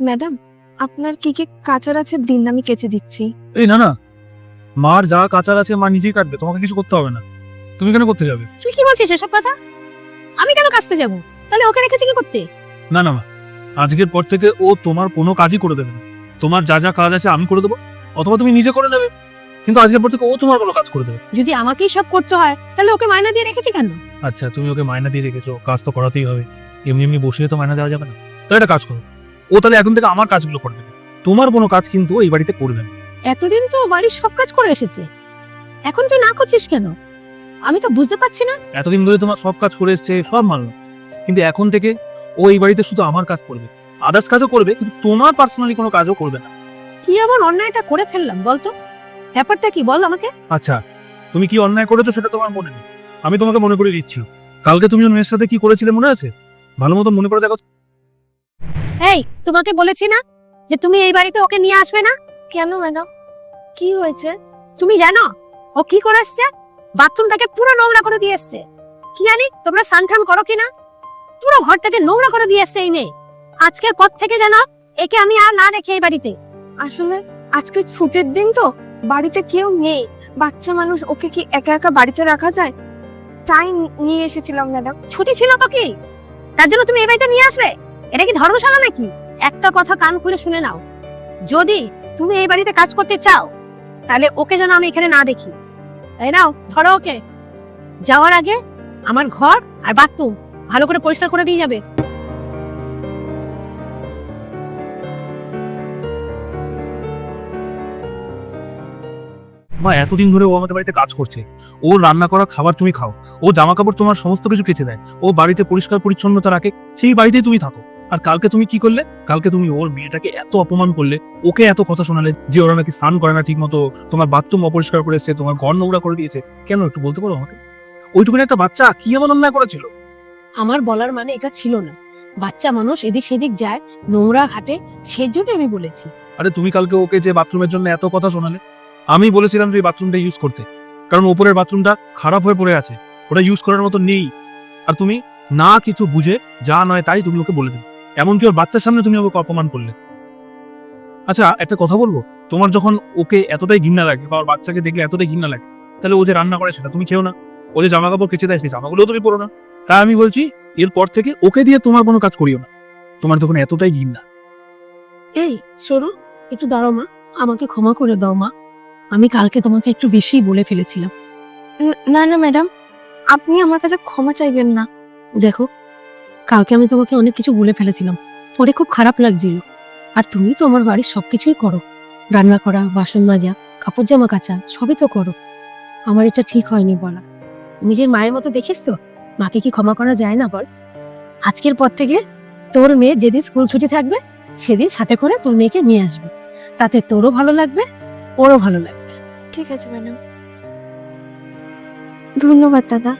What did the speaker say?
Madam আপনার কি কি কাচার আছে দিন আমি কেচে দিচ্ছি। এই না না। মার যা কাচার আছে মা নিজেই কাটবে তোমাকে কিছু করতে হবে না। তুমি কেন করতে যাবে? তুই কি বলছিস এসব কথা? আমি কেন কাজতে যাব? তাহলে ওকে রেখেছি কি করতে? না না মা। আজকের পর থেকে ও তোমার কোনো কাজই করে দেবে না। তোমার যা যা কাজ আছে আমি করে দেবো অথবা তুমি নিজে করে নেবে। কিন্তু আজকের পর থেকে ও তোমার কোনো কাজ করে দেবে যদি আমাকেই সব করতে হয় তাহলে ওকে মায়না দিয়ে রেখেছি কেন? আচ্ছা তুমি ওকে মায়না দিয়ে রেখেছো কাজ তো করাতেই হবে। এমনি এমনি বসিয়ে তো মায়না দেওয়া যাবে না। তো একটা কাজ করো। ও তাহলে এখন থেকে আমার কাজগুলো করে দেবে। তোমার কোনো কাজ কিন্তু এই বাড়িতে করবে না। এতদিন তো বাড়ির সব কাজ করে এসেছে। এখন তুই না করছিস কেন? আমি তো বুঝতে পারছি না। এতদিন ধরে তোমার সব কাজ করে এসছে সব মানলো কিন্তু এখন থেকে ও এই বাড়িতে শুধু আমার কাজ করবে। আদার্স কাজও করবে কিন্তু তোমার পার্সোনালি কোনো কাজও করবে না। কি এমন অন্যায়টা করে ফেললাম বলতো? ব্যাপারটা কি বল আমাকে? আচ্ছা তুমি কি অন্যায় করেছ সেটা তোমার মনে নেই। আমি তোমাকে মনে করে দিচ্ছি। কালকে তুমি মেয়ের সাথে কি করেছিলে মনে আছে? ভালো মতো মনে করে দেখো। এই তোমাকে বলেছি না যে তুমি এই বাড়িতে ওকে নিয়ে আসবে না? কেন ম্যাডাম? কি হয়েছে? তুমি জানো ও কি করে এসছে? বাথরুমটাকে পুরো নোংরা করে দিয়ে এসছে। কি জানি তোমরা সানঠান করো কিনা পুরো ঘরটাকে নোংরা করে দিয়ে এসছে এই মেয়ে। আজকের পর থেকে যেন একে আমি আর না দেখি এই বাড়িতে। আসলে আজকে ছুটির দিন তো বাড়িতে কেউ নেই। বাচ্চা মানুষ ওকে কি একা একা বাড়িতে রাখা যায়? তাই নিয়ে এসেছিলাম ম্যাডাম। ছুটি ছিল তো কি? তার জন্য তুমি এই বাড়িতে নিয়ে আসবে? এটা কি ধর্মশালা নাকি? একটা কথা কান খুলে শুনে নাও। যদি তুমি এই বাড়িতে কাজ করতে চাও, তাহলে ওকে যেন আমি এখানে না দেখি। তাই নাও, ধরো ওকে। যাওয়ার আগে আমার ঘর আর বাথরুম ভালো করে পরিষ্কার করে দিয়ে যাবে। মা, এতদিন ধরে ও আমাদের বাড়িতে কাজ করছে। ও রান্না করা খাবার তুমি খাও। ও জামা কাপড় তোমার সমস্ত কিছু কেচে দেয়। ও বাড়িতে পরিষ্কার পরিচ্ছন্নতা রাখে সেই বাড়িতেই তুমি থাকো। আর কালকে তুমি কি করলে? কালকে তুমি ওর মেয়েটাকে এত অপমান করলে ওকে এত কথা শোনালে যে ওরা নাকি স্নান করে না ঠিক মতো তোমার বাথরুম অপরিষ্কার করে এসেছে তোমার ঘর নোংরা করে দিয়েছে কেন একটু বলতে পারো আমাকে? ওইটুকুনি একটা বাচ্চা কি এমন অন্যায় করেছিল? আমার বলার মানে এটা ছিল না। বাচ্চা মানুষ এদিক সেদিক যায় নোংরা ঘাটে সেজন্য আমি বলেছি। আরে তুমি কালকে ওকে যে বাথরুমের জন্য এত কথা শোনালে? আমি বলেছিলাম যে বাথরুমটা ইউজ করতে। কারণ ওপরের বাথরুমটা খারাপ হয়ে পড়ে আছে। ওটা ইউজ করার মতো নেই। আর তুমি না কিছু বুঝে যা নয় তাই তুমি ওকে বলে দিলে এমনকি ওর বাচ্চার সামনে তুমি ওকে অপমান করলে। আচ্ছা একটা কথা বলব? তোমার যখন ওকে এতটাই ঘৃণা লাগে বা ওর বাচ্চাকে দেখলে এতটাই ঘৃণা লাগে তাহলে ও যে রান্না করে সেটা তুমি খেও না। ও যে জামা কাপড় কেচে দেয় সেই জামাগুলোও তুমি পরো না। তাই আমি বলছি এরপর থেকে ওকে দিয়ে তোমার কোনো কাজ করিও না। তোমার যখন এতটাই ঘৃণা। এই সরু একটু দাঁড়াও মা। আমাকে ক্ষমা করে দাও মা। আমি কালকে তোমাকে একটু বেশি বলে ফেলেছিলাম। না না ম্যাডাম। আপনি আমার কাছে ক্ষমা চাইবেন না। দেখো কালকে আমি তোমাকে অনেক কিছু বলে ফেলেছিলাম। পরে খুব খারাপ লাগছিল। আর তুমি তো আমার বাড়ির সবকিছুই করো। রান্না করা, বাসন মাজা, কাপড় জামা কাচা, সবই তো করো। আমার এটা ঠিক হয়নি বলা। নিজের মায়ের মতো দেখিস তো। মাকে কি ক্ষমা করা যায় না বল? আজকের পর থেকে তোর মেয়ে যেদিন স্কুল ছুটি থাকবে, সেদিন সাথে করে তোর মেয়েকে নিয়ে আসবে। তাতে তোরও ভালো লাগবে, ওরও ভালো লাগবে। ঠিক আছে, ম্যাডাম। ধন্যবাদ, দাদা।